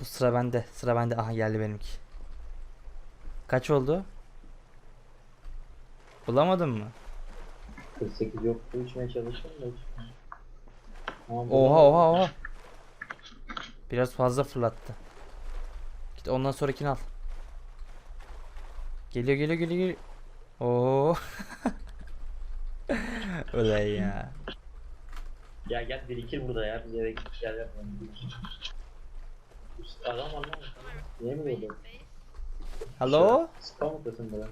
Bu sıra bende. Sıra bende. Aha geldi benimki. Kaç oldu? Bulamadın mı? 48 yok. Su içmeye çalıştım da Oha bulamadım. oha oha. Biraz fazla fırlattı. Git ondan sonrakini al. Geliyor geliyor geliyor geliyor. Oo. Ulan ya. Ya gel birikir burada ya. Biz eve gidip gel yapalım. Adam var lan. Niye mi böyle? Hello? Spam mısın böyle?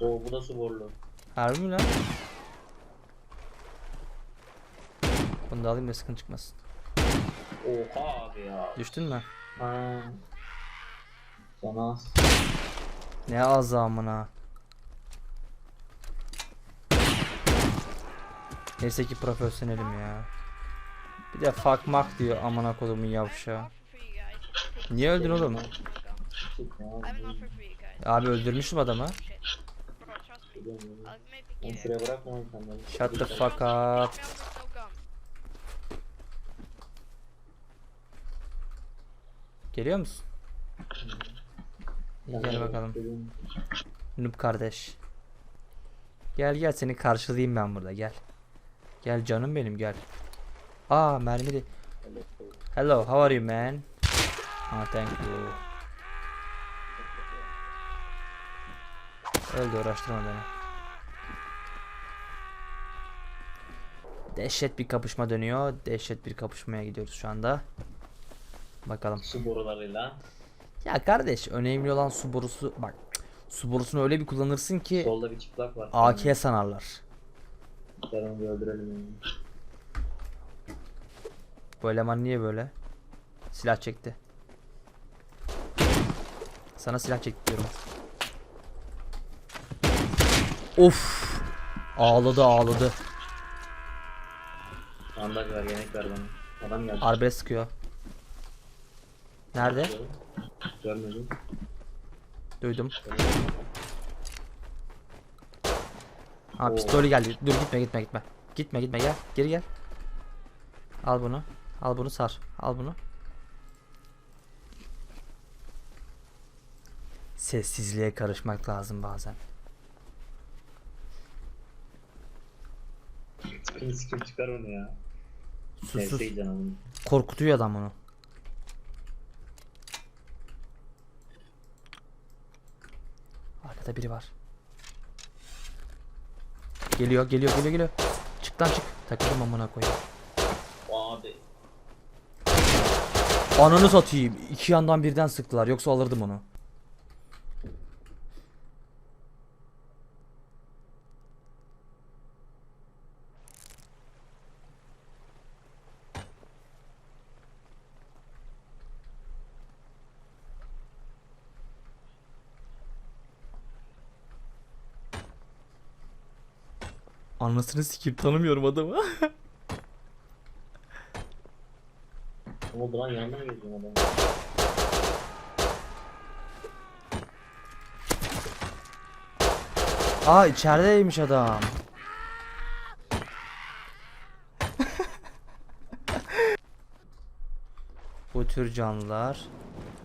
Oo bu da su borlu. Harbi mi lan? Bunu da alayım da sıkıntı çıkmasın. Oha abi ya. Düştün mü? Ha. Sana az. Ne azamına. Neyse ki profesyonelim ya. Bir de fuck mak diyor amına kodumun yavşağı. Niye öldün oğlum? Abi öldürmüşüm adamı. Shut the fuck up. Geliyor musun? İyi, gel bakalım. Noob kardeş. Gel gel seni karşılayayım ben burada gel. Gel canım benim gel. Aa mermi de. Hello how are you man? Ah thank you. Öldü uğraştırma beni. Dehşet bir kapışma dönüyor. Dehşet bir kapışmaya gidiyoruz şu anda. Bakalım. Su borularıyla. Ya kardeş önemli olan su borusu bak. Su borusunu öyle bir kullanırsın ki Solda bir çıplak var. AK sanarlar. Gel onu bir öldürelim yani. Bu eleman niye böyle? Silah çekti. Sana silah çekti diyorum. Of. Ağladı ağladı. Bandaj ver, yemek ver bana. Adam geldi. Arbelet sıkıyor. Nerede? Görmedim. Duydum. Görmedim. Ha Oo. pistolü geldi. Dur gitme gitme gitme. Gitme gitme gel. Geri gel. Al bunu. Al bunu sar. Al bunu. Sessizliğe karışmak lazım bazen. Sikim çıkar onu ya. Sus sus. Korkutuyor adam onu. Arkada biri var. Geliyor, geliyor, geliyor, geliyor. Çık lan çık. Takıldım amına koyayım. Abi. Ananı satayım. İki yandan birden sıktılar. Yoksa alırdım onu. Anasını sikeyim tanımıyorum adamı. Ne oldu lan yanına mı geziyorsun adam? Aa içerideymiş adam. Bu tür canlılar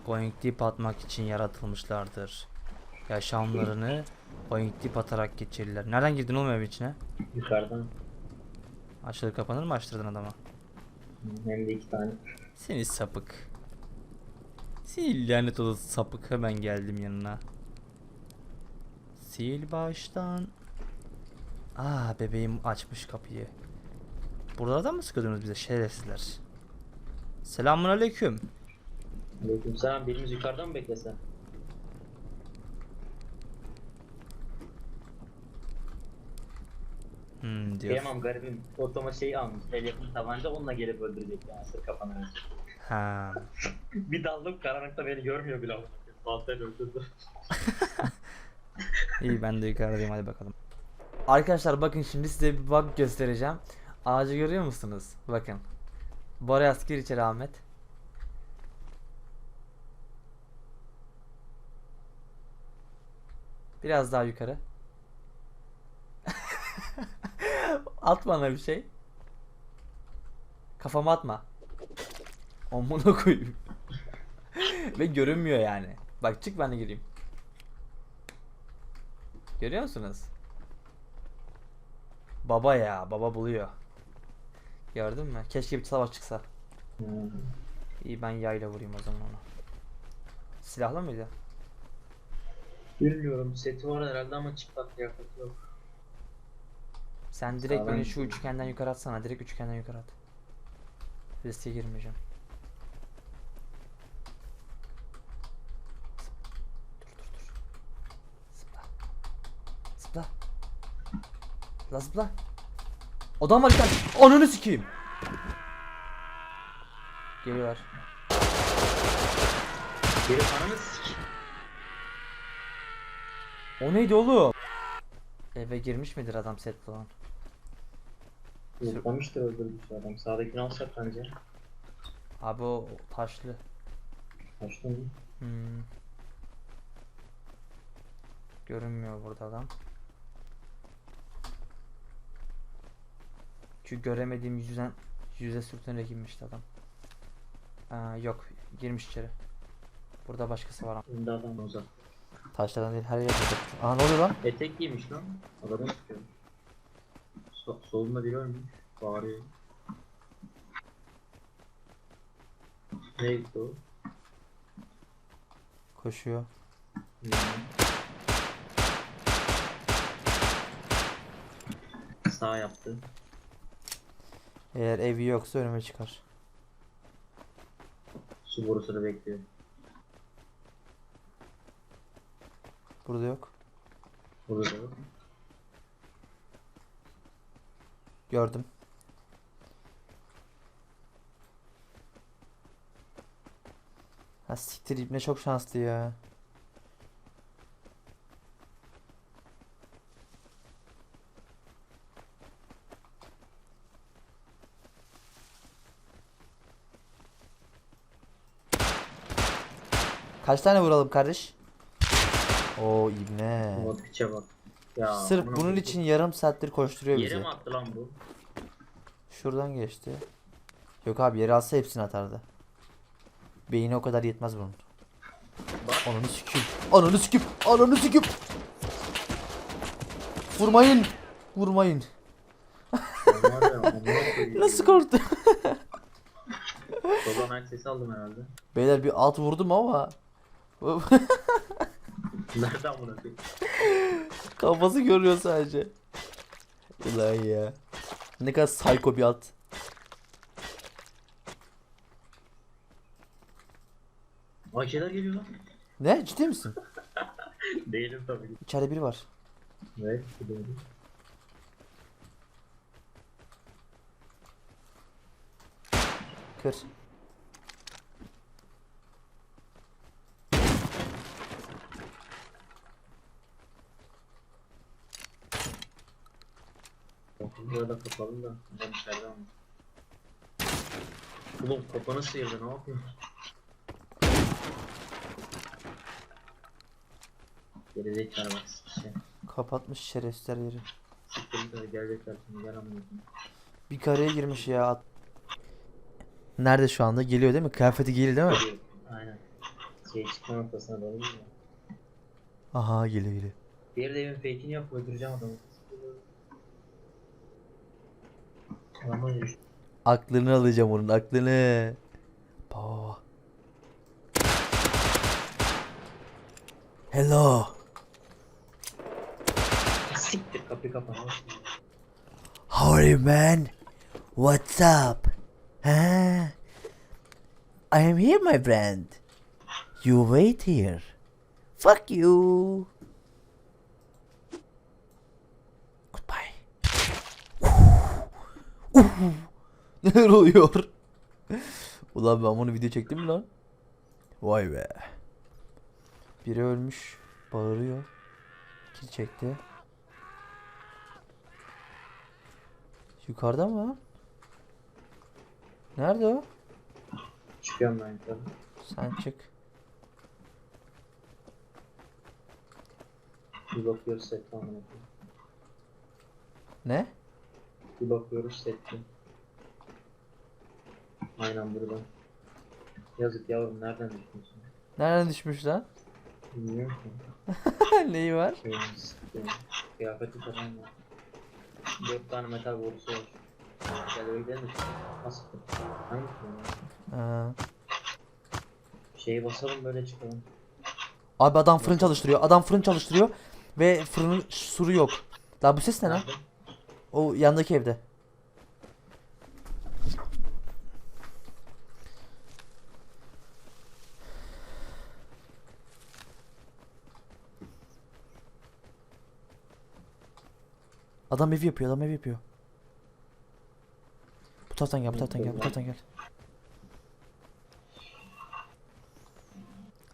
boing atmak için yaratılmışlardır. Yaşamlarını boing dip atarak geçirirler. Nereden girdin oğlum evin içine? Yukarıdan. Açılır kapanır mı açtırdın adama? Hem de iki tane. Seni sapık. Seni lanet olası sapık hemen geldim yanına. Sil baştan. Aa bebeğim açmış kapıyı. Buralardan mı sıkıyordunuz bize şerefsizler? Selamun aleyküm. Aleykümselam birimiz yukarıdan mı beklese? Hmm diyor. Kıyamam garibim. Otoma şey almış. El yapımı tabanca onunla gelip öldürecek yani. Sır kafana. Ha. bir daldım karanlıkta beni görmüyor bile. Baltayla öldürdü. İyi ben de yukarıdayım hadi bakalım. Arkadaşlar bakın şimdi size bir bug göstereceğim. Ağacı görüyor musunuz? Bakın. Boreas gir içeri Ahmet. Biraz daha yukarı. At bana bir şey. Kafama atma. Amına koyayım. Ve görünmüyor yani. Bak çık ben de gireyim. Görüyor musunuz? Baba ya, baba buluyor. Gördün mü? Keşke bir savaş çıksa. Hmm. İyi ben yayla vurayım o zaman onu. Silahlı mıydı? Bilmiyorum seti var herhalde ama çıplak kıyafeti yok. Sen direkt Sağdan beni şu üçgenden yukarı atsana. Direkt üçgenden yukarı at. Riske girmeyeceğim. Dur dur dur. Zıpla. Zıpla. La zıpla. Adam var bir tane. Ananı sikeyim. Geliyorlar. Geri ananı sik. O neydi oğlum? Eve girmiş midir adam set falan? Zıplamıştır öldürmüş adam. Sağdakini alsak bence. Abi o taşlı. Kaçtı mı? Hmm. Görünmüyor burada adam. Çünkü göremediğim yüzden yüze sürtünerek girmişti adam. Aa, yok girmiş içeri. Burada başkası var ama. Önde adam uzak. Taşlardan değil her yerde. Aa ne oluyor lan? Etek giymiş lan. Adamı sıkıyor. So solunda biri ölmüş. Bağırıyor. Ne gitti o? Koşuyor. Bilmiyorum. Sağ yaptı. Eğer evi yoksa önüme çıkar. Su borusunu bekliyor. Burada yok. Burada da yok. Gördüm. Ha siktir ibne çok şanslı ya. Kaç tane vuralım kardeş? Oo ibne. Ama piçe bak. Ya, Sırf bunun koyayım. için yarım saattir koşturuyor Yere bizi. mi attı lan bu? Şuradan geçti. Yok abi yere alsa hepsini atardı. Beyni o kadar yetmez bunun. Bak. Ananı sikeyim. Ananı sikeyim. Ananı sikeyim. Vurmayın. Vurmayın. Ben. Nasıl korktu? Soldan ayak sesi aldım herhalde. Beyler bir alt vurdum ama. Nereden bunu? Kafası görüyor sadece. Ulan ya. Ne kadar psycho bir at. AK'ler geliyor lan. Ne? Ciddi misin? Değilim tabii. İçeride biri var. Gidelim. Kır. Kapalı da. Ben içeride ama. Oğlum kafanı sıyırdı ne yapıyorsun? Gelecekler bak şey. Kapatmış şerefsizler yeri. Siktir gelecekler şimdi gel amına. Bir kareye girmiş ya. at. Nerede şu anda? Geliyor değil mi? Kıyafeti giyili değil mi? Aynen. Şey çıkma noktasına doğru gidiyor. Aha geliyor geliyor. Diğer de evin fake'ini yap öldüreceğim adamı. Adamı öldür. Aklını alacağım onun aklını. Baba. Hello. Siktir kapıyı kapat. How are you man? What's up? Huh? I am here my friend. You wait here. Fuck you. Neler oluyor? Ulan ben bunu video çektim mi lan? Vay be. Biri ölmüş. Bağırıyor. Kill çekti. Yukarıda mı? Nerede o? Çıkıyorum ben yukarı. Sen çık. Bir bakıyoruz koyayım. Ne? Bir bakıyoruz setli. Aynen burada. Yazık yavrum nereden düşmüşsün? Nereden düşmüş lan? Bilmiyorum ki. Neyi var? Şeyin sıktı. Kıyafeti falan var. Dört tane metal borusu var. Gel öyle gidelim mi? Nasıl? Hangisi ya? Ha. Şeyi basalım böyle çıkalım. Abi adam fırın çalıştırıyor. Adam fırın çalıştırıyor ve fırının suru yok. La bu ses ne lan? Nerede? O yandaki evde. Adam ev yapıyor, adam ev yapıyor. Bu taraftan gel, bu taraftan gel, bu taraftan gel.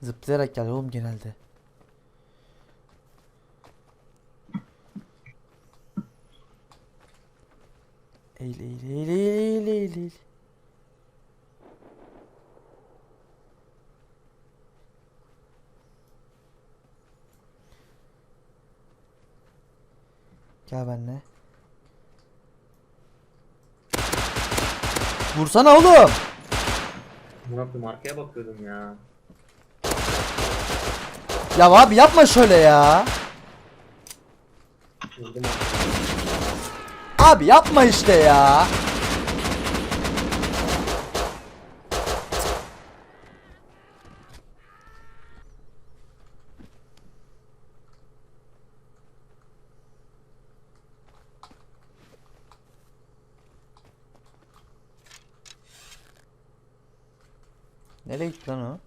Zıplayarak gel oğlum genelde. Gel benimle. Vursana oğlum. Murat bir markaya bakıyordum ya. Ya abi yapma şöyle ya. Vurdum Abi yapma işte ya. Nereye gitti lan o?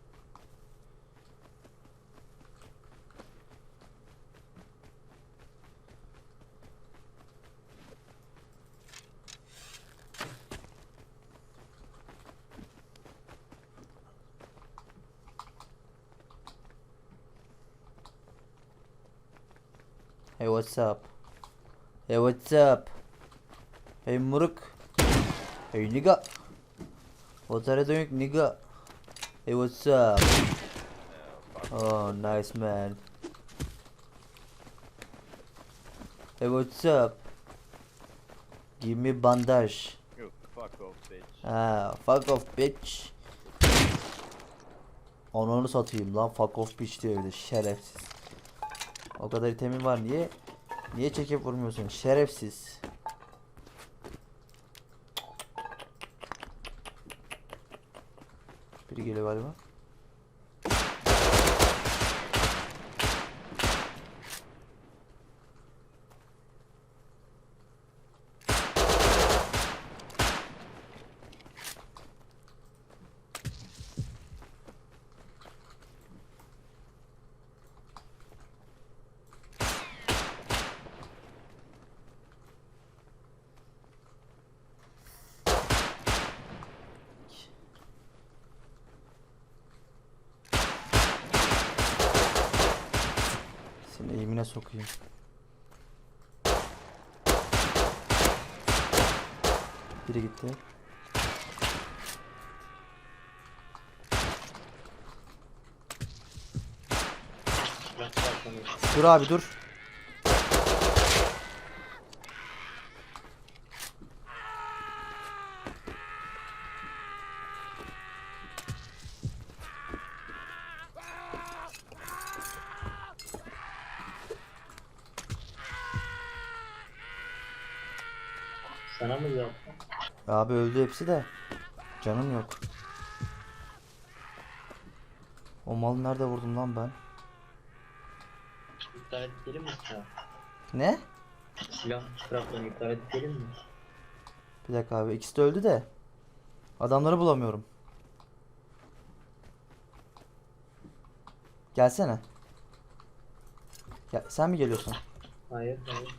Hey what's up? Hey what's up? Hey Muruk. Hey nigga. What are you nigga? Hey what's up? Oh nice man. Hey what's up? Give me bandage. You fuck off, bitch. Ha, fuck off bitch. Ananı satayım lan fuck off bitch diyor bir de şerefsiz. O kadar itemin var niye? Niye çekip vurmuyorsun şerefsiz. Geliyor galiba. Seni eğimine sokayım. Biri gitti. Dur abi dur. Abi öldü hepsi de. Canım yok. O malı nerede vurdum lan ben? İptal edelim mi silah? Ne? Silah çıkartmayı iptal edelim mi? Bir dakika abi ikisi de öldü de. Adamları bulamıyorum. Gelsene. Ya sen mi geliyorsun? Hayır hayır.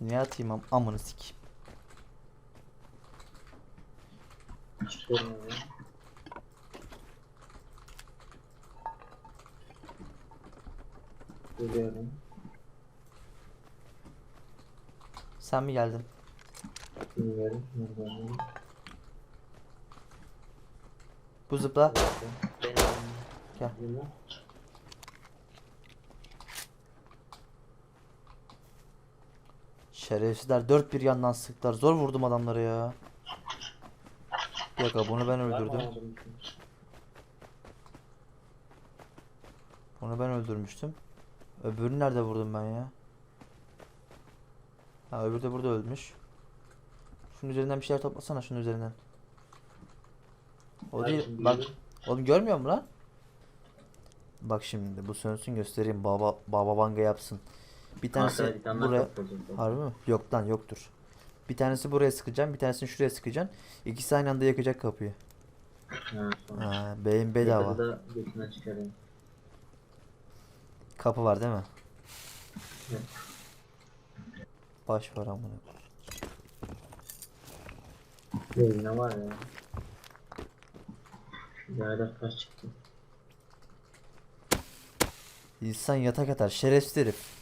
Niye atayım am amını ya. Geliyorum. Sen mi geldin? Bilmiyorum. Bilmiyorum. Bu zıpla. Gel. Şerefsizler dört bir yandan sıktılar. Zor vurdum adamları ya. Bir dakika bunu ben öldürdüm. Onu ben öldürmüştüm. Öbürünü nerede vurdum ben ya? Ha öbürü de burada ölmüş. Şunun üzerinden bir şeyler toplasana şunun üzerinden. O değil. Bak oğlum görmüyor musun lan? Bak şimdi bu sönsün göstereyim. Baba baba banga yapsın. Bir tanesi Arkada bir tane daha buraya. Harbi mi? Yok lan yoktur. Bir tanesi buraya sıkacağım, bir tanesini şuraya sıkacaksın. İkisi aynı anda yakacak kapıyı. Ha. Ha, beyin bedava. Çıkarayım. Kapı var değil mi? Baş var amına. Değil ne var ya? Yayla taş çıktı. İnsan yatak atar. Şerefsiz herif.